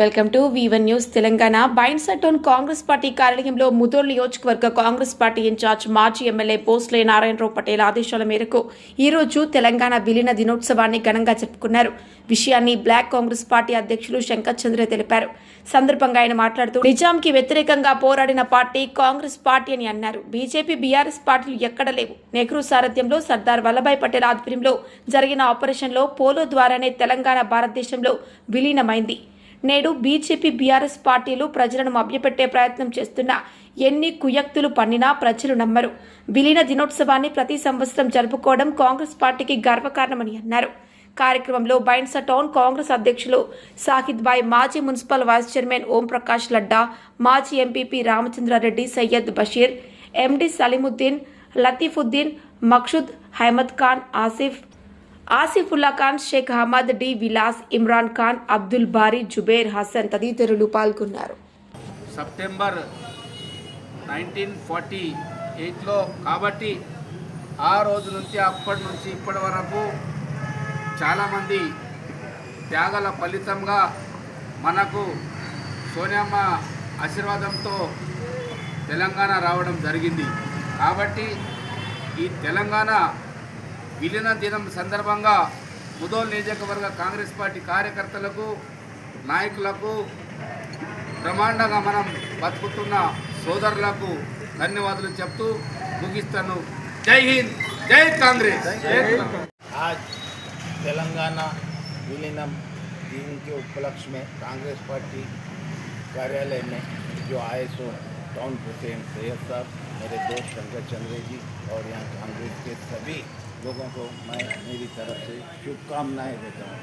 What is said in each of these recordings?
Welcome to V one news Telangana. బైన్సటోన్ Congress party కార్యాలయంలో ముదోల్ నియోజకవర్గ Congress party incharge మాజీ ఎమ్మెల్యే పోస్లే నారాయణరావు పటేల్ ఆదేశాల మేరకు ఈరోజు తెలంగాణ విలీన దినోత్సవాన్ని ఘనంగా జరుపుకున్నారు. విషయాన్ని బ్లాక్ కాంగ్రెస్ పార్టీ అధ్యక్షులు శంకర్ చంద్ర తెలిపారు. సందర్భంగా ఆయన మాట్లాడుతూ నిజాంకి వ్యతిరేకంగా పోరాడిన పార్టీ కాంగ్రెస్ పార్టీ అని అన్నారు. బీజేపీ బీఆర్ఎస్ పార్టీలు ఎక్కడ లేవు. నెహ్రూ సారథ్యంలో సర్దార్ వల్లభాయ్ పటేల్ ఆధ్వర్యంలో జరిగిన ఆపరేషన్లో పోలో ద్వారానే తెలంగాణ భారతదేశంలో విలీనమైంది. నేడు బీజేపీ బీఆర్ఎస్ పార్టీలు ప్రజలను మభ్యపెట్టే ప్రయత్నం చేస్తున్న. ఎన్ని కుయక్తులు పన్నినా ప్రజలు నమ్మరు. విలీన దినోత్సవాన్ని ప్రతి సంవత్సరం జరుపుకోవడం కాంగ్రెస్ పార్టీకి గర్వకారణమని అన్నారు. కార్యక్రమంలో బైన్స టౌన్ కాంగ్రెస్ అధ్యక్షులు సాహిద్ బాయ్ మాజీ municipal vice chairman Omprakash Ladda మాజీ MPP Ramachandrareddy Syed Basheer MD Saleemuddin Latifuddin Maqsood Ahmed Khan Asif Asifullah Khan Sheikh Ahmed D Vilas Imran Khan Abdul Bari Zubair Hasan తదితరులు పాల్గొన్నారు. సెప్టెంబర్ నైన్టీన్ ఫార్టీ ఎయిట్లో కాబట్టి ఆ రోజు నుంచి అప్పటి నుంచి ఇప్పటి వరకు చాలామంది త్యాగాల ఫలితంగా మనకు సోనియమ్మ ఆశీర్వాదంతో తెలంగాణ రావడం జరిగింది. కాబట్టి ఈ తెలంగాణ విలీన దినం సందర్భంగా ముదోల్ నియోజకవర్గ కాంగ్రెస్ పార్టీ కార్యకర్తలకు నాయకులకు బ్రహ్మాండంగా మనం బతుకుతున్న సోదరులకు ధన్యవాదాలు చెప్తూ ముగిస్తాను జై హింద్ జై కాంగ్రెస్ జై కాంగ్రెస్ आज तेलंगाना विलीनम दिन के उपलक्ष्य में कांग्रेस पार्टी कार्यालय में जो आए सो टाउन प्रेसिडेंट सैयद साहब मेरे दोस्त शंकर चंद्रे जी और यहाँ कांग्रेस के सभी लोगों को मैं मेरी तरफ़ से शुभकामनाएँ देता हूँ।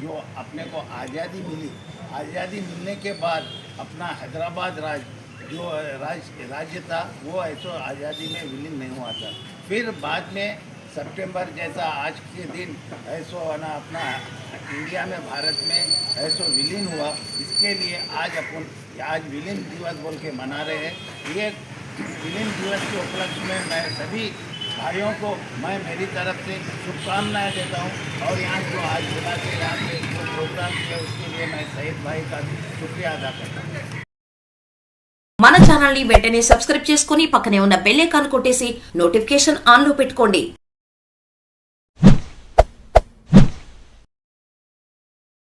जो अपने को आज़ादी मिली, आज़ादी मिलने के बाद अपना हैदराबाद राज, जो राज, राज्य था, वो ऐसो आज़ादी में विलीन नहीं हुआ था। फिर बाद में सितंबर जैसा आज के दिन ऐसो ना, अपना इंडिया में, भारत में ऐसो विलीन हुआ, इसके लिए आज अपन, आज विलीन दिवस बोल के मना रहे हैं। ये विलीन दिवस के उपलक्ष्य में मैं सभी भाइयों को मैं मेरी तरफ से शुभकामनाएं देता हूँ और यहाँ जो आज बुला के यहाँ पे जो प्रोग्राम किया उसके लिए मैं सईद भाई का भी शुक्रिया अदा करता हूँ మన ఛానల్ ని వెంటనే సబ్స్క్రైబ్ చేసుకుని పక్కనే ఉన్న బెల్ ఐకాన్ కొట్టేసి నోటిఫికేషన్ ఆన్ లో పెట్టుకోండి